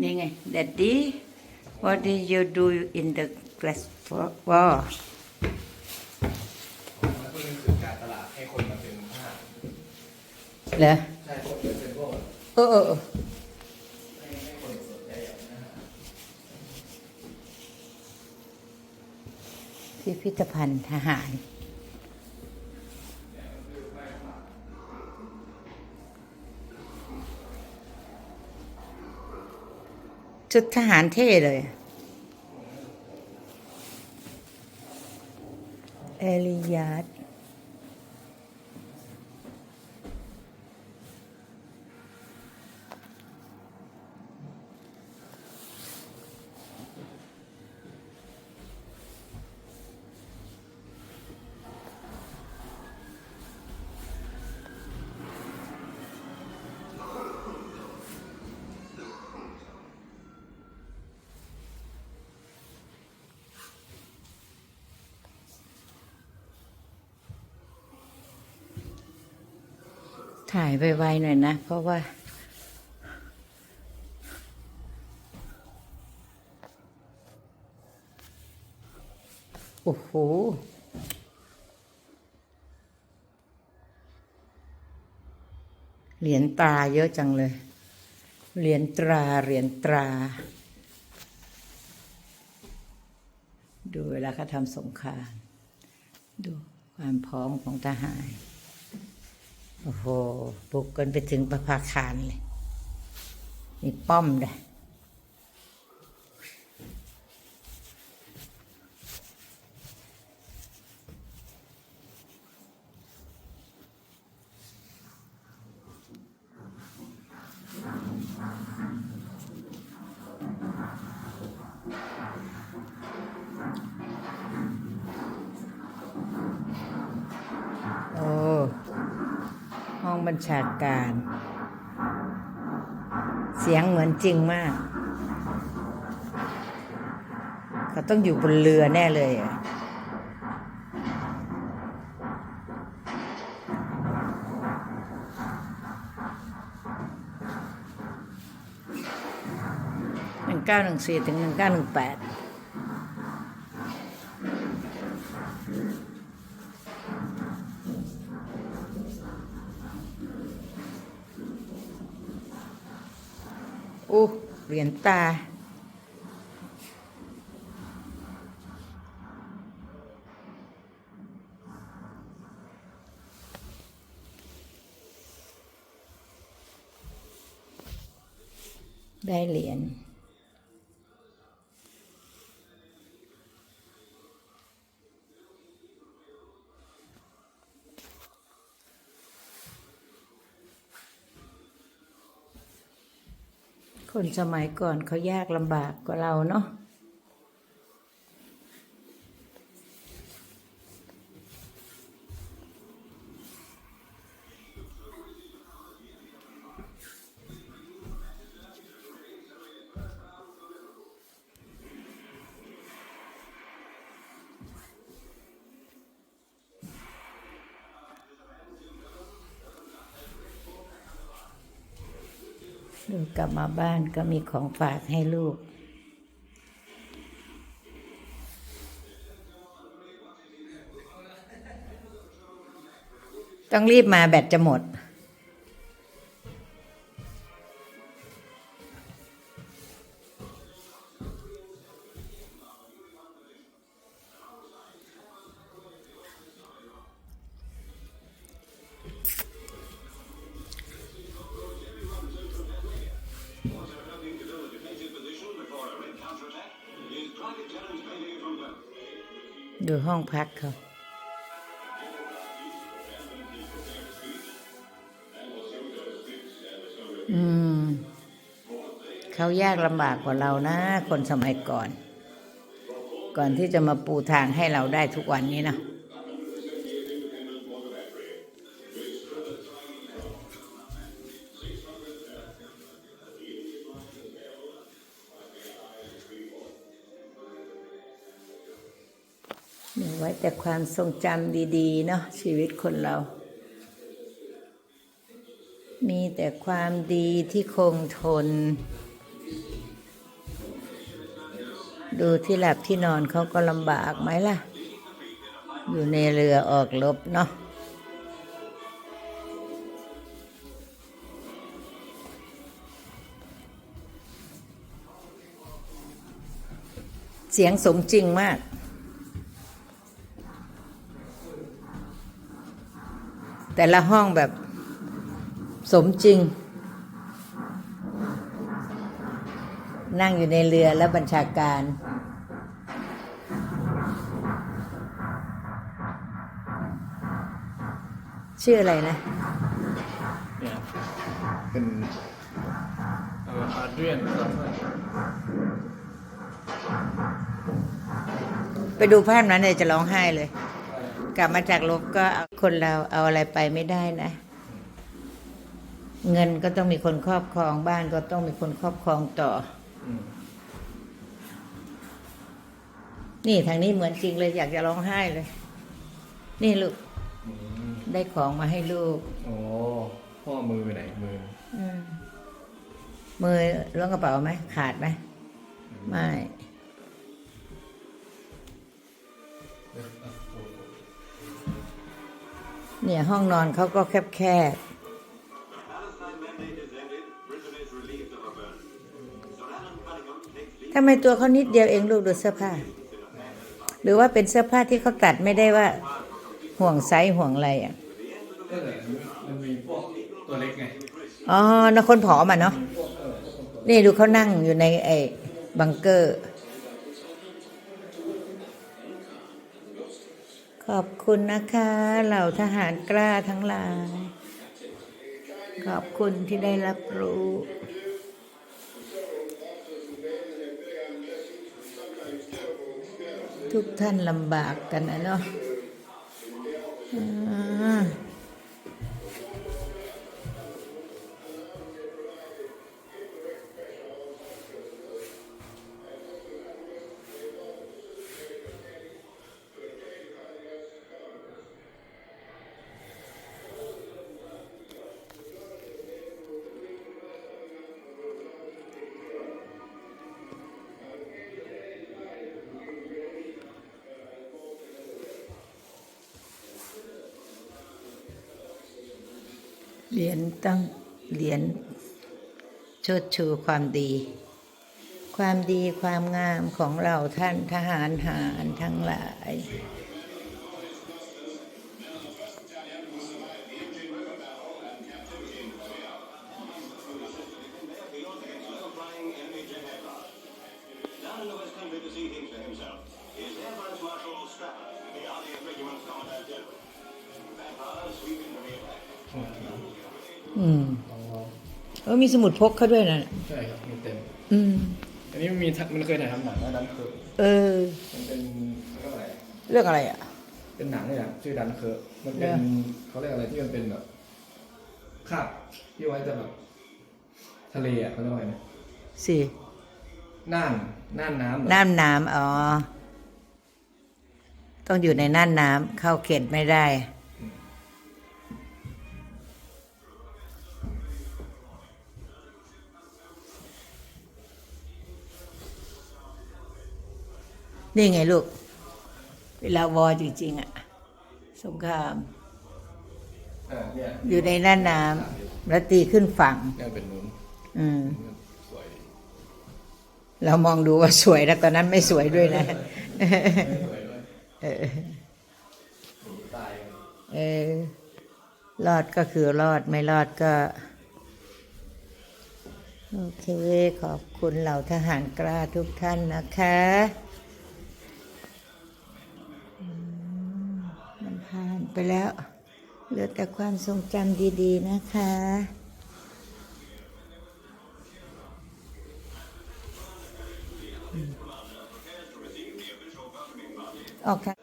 นี่ไง Daddy what did you do in the glass wall แล้วก็เป็นสื่อการตลาดให้คนมาเป็นทหารเหรอใช่พวกเป็นพวกเออเออเออให้ให้คนสนใจอย่างทหารพิพิธภัณฑ์ทหาร ชุดทหารเท่เลยเอลิยาด ไวๆหน่อยนะ เพราะว่า โอ้โหเหรียญตราเยอะจังเลย เหรียญตรา เหรียญตรา ดูเวลาเขาทำสงคราม ดูความพร้อมของทหาร โอ้โหปลุกกันไปถึงประภาคารเลย มีป้อมด้วยโอ้ ห้อง บัญชาการ เสียงเหมือนจริงมาก เขาต้องอยู่บนเรือแน่เลยอะหนึ่งเก้าหนึ่งสี่ถึงหนึ่งเก้าหนึ่งแปด อู้เหรียญ ตา ได้เหรียญ คนสมัยก่อนเขายากลำบากกว่าเราเนาะ ดูกลับมาบ้านก็มีของฝากให้ลูก ต้องรีบมาแบตจะหมด ดูห้องพักเขาอืมเขายากลำบากกว่าเรานะ คนสมัยก่อน ก่อนที่จะมาปูทางให้เราได้ทุกวันนี้นะ มีไว้แต่ความทรงจำดีๆเนาะชีวิตคนเรา มีแต่ความดีที่คงทน ดูที่หลับที่นอนเขาก็ลำบากไหมล่ะ อยู่ในเรือออกรบเนาะเสียงสมจริงมาก แต่ละห้องแบบสมจริง นั่งอยู่ในเรือแล้วบัญชาการ ชื่ออะไรนะ เนี่ยเป็นเอ่ออาเดรียนครับไปดูภาพนั้นเลยจะร้องไห้เลย กลับมาจากลบก็เอาคนเราเอาอะไรไปไม่ได้นะ เงินก็ต้องมีคนครอบครองบ้านก็ต้องมีคนครอบครองต่ออืมนี่ทางนี้เหมือนจริงเลยอยากจะร้องไห้เลย นี่ลูกอืมได้ของมาให้ลูกโอ้พ่อมือไปไหนมืออืมมือล้วงกระเป๋าไหมขาดไหมไม่ เนี่ยห้องนอนเขาก็แคบแคบๆทำไมตัวเขานิดเดียวเองลูกดูเสื้อผ้า หรือว่าเป็นเสื้อผ้าที่เขาตัดไม่ได้ว่า ห่วงไซส์ห่วงอะไรอะก็เลยมันมีพวกตัวเล็กไง อ๋อนะคนผอมอะเนาะ นี่ดูเขานั่งอยู่ในไอ้บังเกอร์ ขอบคุณนะคะเหล่าทหารกล้าทั้งหลาย ขอบคุณที่ได้รับรู้ทุกท่านลำบากกันนะเนาะ เหรียญตั้งเหรียญชดชูความดี ความดีความงามของเราท่านทหารหารทั้งหลาย ออมีสมุดพกเขาด้วยนะใช่ครับมีเต็ม อืม อันนี้มันมีทักมันเคยถ่ายทำหนังว่าดันเคิร์กเออ มันเป็นเรียกว่าอะไร เรื่องอะไรอะ เป็นหนังนี่แหละชื่อดันเคิร์กมันเป็นเนี่ยเขาเรียกอะไรที่มันเป็นแบบคาบที่ไว้จะแบบทะเลอะเขาเรียกว่าไงนะสิน่านน่านน้ำเหรอน้ำน้ำอ๋อ ต้องอยู่ในน่านน้ำเข้าเขตไม่ได้ นี่ไงลูก เวลาวอจริงๆอะสงครามอ่าเนี่ยอยู่ในน่านน้ำแล้วตีขึ้นฝั่งเนี่ยเป็นนู้นอืมสวยดีเรามองดูว่าสวยแล้วตอนนั้นไม่สวยด้วยนะสวยด้วยเออหนีตายกันเออรอดก็คือรอดไม่รอดก็ โอเค ขอบคุณเหล่าทหารกล้าทุกท่านนะคะ ไปแล้ว เหลือแต่ความทรงจำดีๆนะคะ ออกค่ะ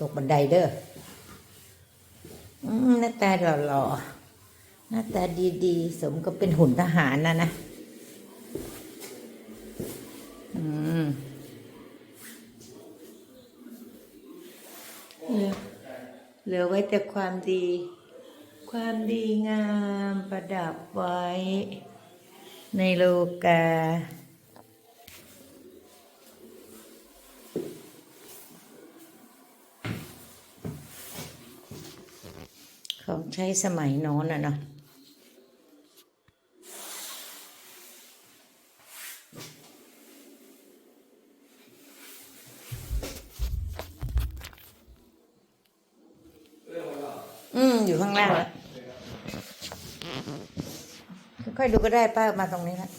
ตกบันไดเด้อหน้าตาหล่อๆหน้าตาดีๆ สมก็เป็นหุ่นทหารนะนะ อืมเหลือ เหลือไว้แต่ความดี ความดีงามประดับไว้ ในโลกาของใช้สมัยโน้นอะเนาะ อืมอยู่ข้างล่างแล้วค่อยๆดูก็ได้ป้ามาตรงนี้แล้ว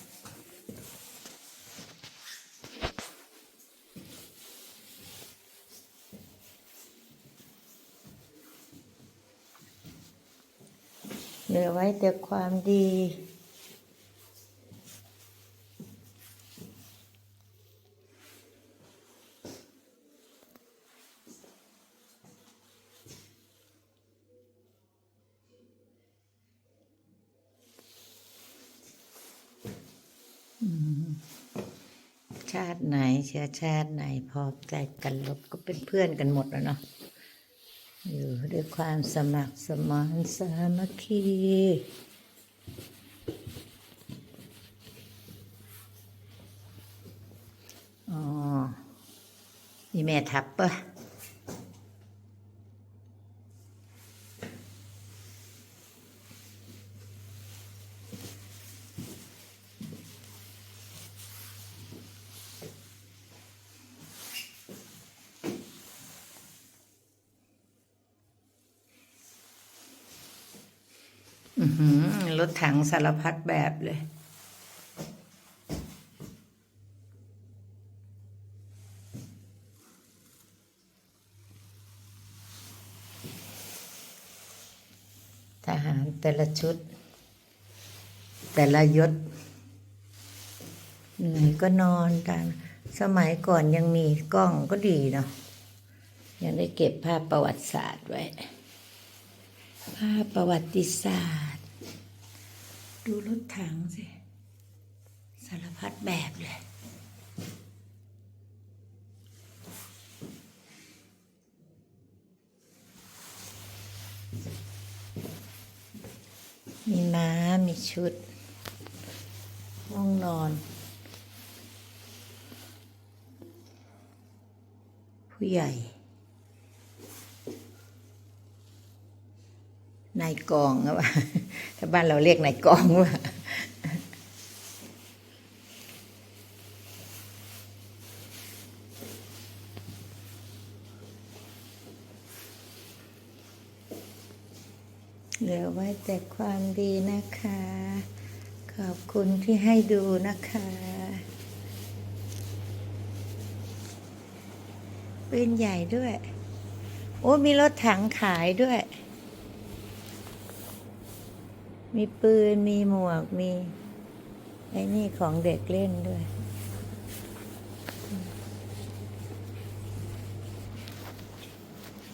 เหลือไว้แต่ความดี ติไหน เชื้อชาติไหนพอใจกันลบก็เป็นเพื่อนกันหมดแล้วเนาะอยู่ด้วยความสมัครสมานสามัคคีอ๋อมีแม่ทับปะอื้อหือ รถถังสารพัดแบบเลย ทหารแต่ละชุด แต่ละยศเหนื่อยก็นอนตามสมัยก่อนยังมีกล้องก็ดีเนาะยังได้เก็บภาพประวัติศาสตร์ไว้ ภาพประวัติศาสตร์ ดูรถถังสิ สารพัดแบบเลย มีม้า มีชุด ห้องนอน ผู้ใหญ่ นายกองอะวะถ้าบ้านเราเรียกนายกองว่าเหลือไว้แต่ความดีนะคะ ขอบคุณที่ให้ดูนะคะ ปืนใหญ่ด้วย โอ้มีรถถังขายด้วย มีปืน มีหมวก มีไอ้นี่ของเด็กเล่นด้วย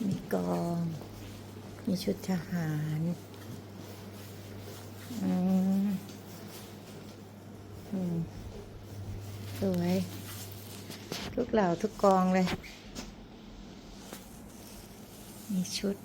มีกอง มีชุดทหารอืมอืมสวยทุกเหล่าทุกกองเลย มีชุด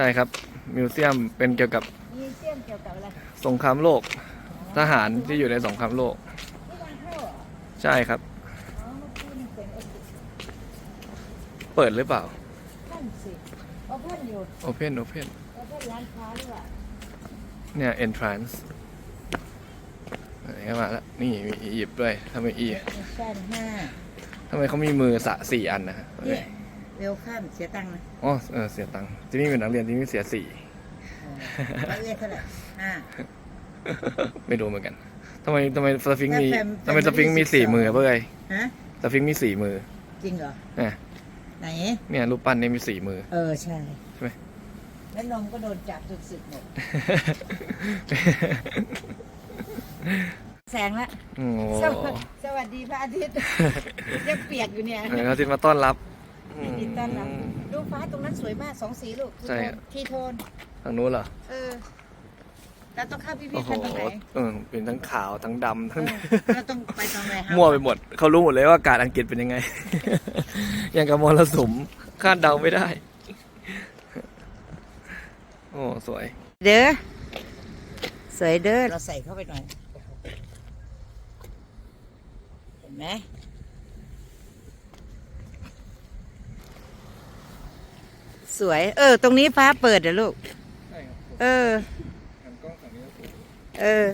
ช่ครับ มิวเซียมเป็นเกี่ยวกับมีเชื่อมเกี่ยวกับอะไรสงครามโลก ทหารที่อยู่ในสงครามโลก ที่ทางเข้าเหรอใช่ครับ อ๋อเมื่อกี้มันเป็นเอ็กซ์เปิดหรือเปล่า ท่านสิโอเพ่นอยู่ Open Open โอเพ่นร้านค้าหรือเปล่าเนี่ย entrance ไหนก็มาแล้ว นี่มีอียิปต์ด้วยทำไมอีมิชชั่นห้าทำไมเขามีมือสะสี่อันนะฮะเนี่ย เวลคัมเสียตังค์นะอ๋อเออเสียตังค์ที่นี่เป็นนักเรียนที่นี่เสียสี่ ร้อยเอ็ดเท่าไหร่ห้า ไม่รู้เหมือนกันทำไมทำไมสฟิงค์มีแฟมแฟมทำไมสฟิงค์มีสี่มือเพื่อยฮะ สฟิงค์มีสี่มือ จริงเหรอเนี่ย ไหน เนี่ยรูปปั้นเนี่ยมีสี่มือ เออ ใช่ใช่ไหม แล้วนมก็โดนจับจนสึกหมด แสงละ โอ้โหสวัสสวัสดีพระอาทิตย์ ยังเปียกอยู่เนี่ย เออเขาที่มาต้อนรับ ยินดีต้อนรับดูฟ้าตรงนั้นสวยมากสองสีลูกใช่ ทีโทน ทางนู้นเหรอเออเราต้องเข้าพิพิโอ้ธโหภัณฑ์ตรงไหนเออเป็นทั้งขาวทั้งดำทั้งเออเราต้องไปตรงไหนมั่วไปหมด เขารู้หมดเลยว่าอากาศอังกฤษเป็นยังไง อย่างกับมรสุมคาดเดาไม่ได้ โอ้สวย เด้อสวยเด้อเราใส่เข้าไปหน่อย เห็นไหม สวย เออ ตรงนี้ฟ้าเปิดเหรอลูก ใช่ครับเออ หันกล้องฝั่งนี้เออ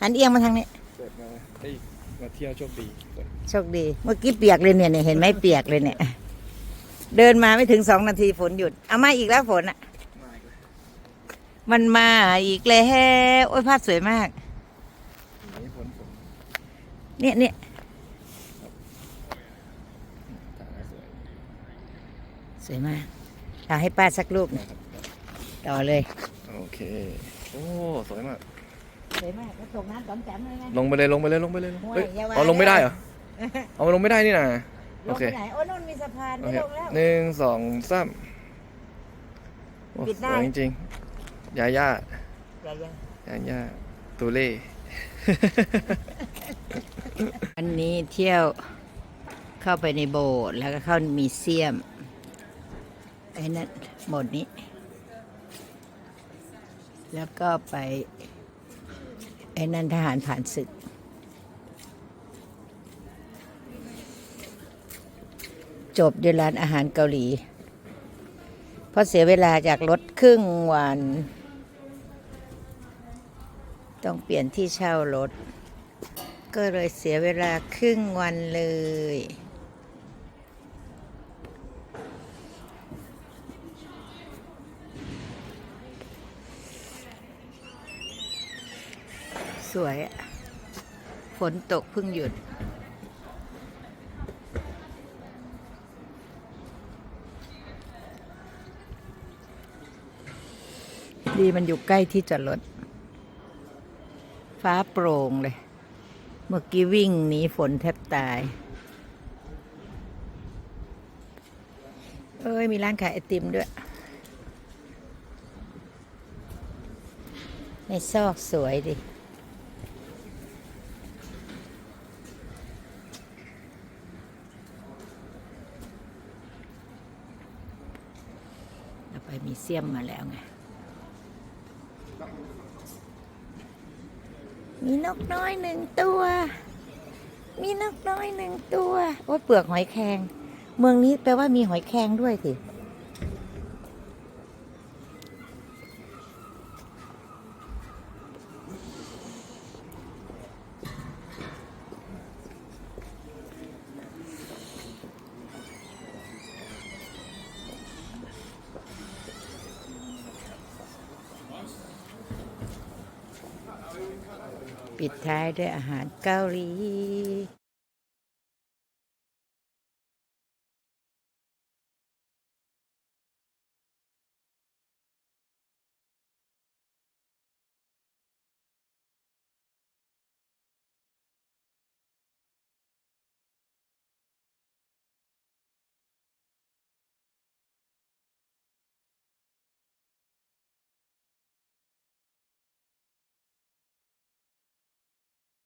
หันเอียงมาทางนี้ เปิดมาเอ้ยมาเที่ยวโชคดีโชคดี เมื่อกี้เปียกเลยเนี่ยเนี่ยเห็นไหมเปียกเลยเนี่ย เดินมาไม่ถึงสองนาทีฝนหยุด เอามาอีกแล้วฝนอะ มาอีกแล้วมันมาอีกแล้วโอ้ยภาพสวยมากอย่างนี้ฝนฝนเนี่ยเนี่ยถ่ายสวย สวยมาก เอาให้ป้าสักรูปหนึ่งต่อเลย โอเค โอ้ สวยมาก สวยมากแล้วตกน้ำสองแจมเลยไงลงไปเลยลงไปเลยลงไปเลยโอ้ยเฮ้ยอย่าว่า เอาลงไม่ได้เหรอเลยเอาลงไม่ได้นี่นะ ลโองเคไปไหน โอ้ยนนมีสะพานโอไม่เคลงแล้ว หนึ่งสองสามโอ้ปิดได้สวยจริงๆยาย่าอย่าอย่า ยาย่าตูเล่ วันนี้เที่ยวเข้าไปในโบสถ์แล้วก็เข้ามีเซียม ไอ้นั่นโบสถ์นี้ แล้วก็ไป ไอ้นั่นทหารผ่านศึก จบด้วยร้านอาหารเกาหลี เพราะเสียเวลาจากรถครึ่งวัน ต้องเปลี่ยนที่เช่ารถ ก็เลยเสียเวลาครึ่งวันเลย สวยอะฝนตกเพิ่งหยุด ดีมันอยู่ใกล้ที่จอดรถ ฟ้าโปร่งเลย เมื่อกี้วิ่งหนีฝนแทบตาย เอ้ย มีร้านขายไอติมด้วย ในซอกสวยดิ ไปมีเซียมมาแล้วไง มีนกน้อยหนึ่งตัว มีนกน้อยหนึ่งตัว โอ้ยเปลือกหอยแครง เมืองนี้แปลว่ามีหอยแครงด้วยสิ ปิดท้ายด้วยอาหารเกาหลี